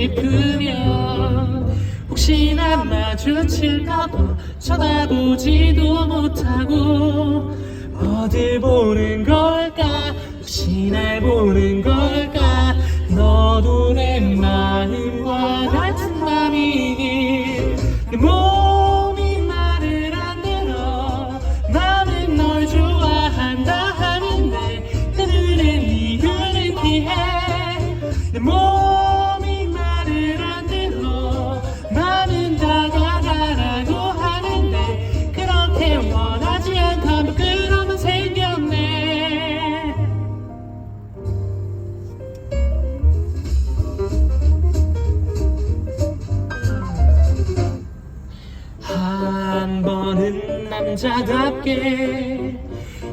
싶으면 혹시나 마주칠까봐 쳐다보지도 못하고 어딜 보는 걸까? 혹시 날 보는 걸까? 너도 내 마음과 같은 맘이니. 내 몸이 말을 안 들어 나는 널 좋아한다 하는데 내 눈엔 네 눈을 피해. 내 몸. 한 번은 남자답게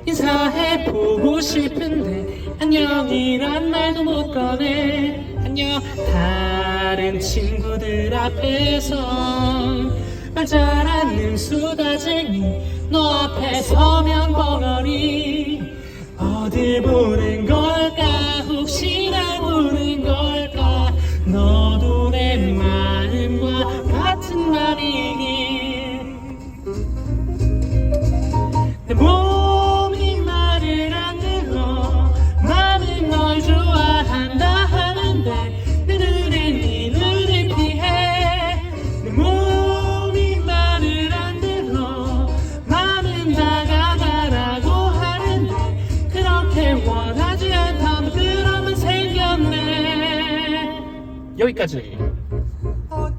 인사해 보고 싶은데 안녕이란 말도 못 꺼내. 안녕. 다른 친구들 앞에선 말 잘하는 수다쟁이 너 앞에 서면 벙어리. 어딜 보는 걸까? 혹시 날 보는 걸까? 너도 내 마음과 원하지 않던 그러면 생겼네. 여기까지.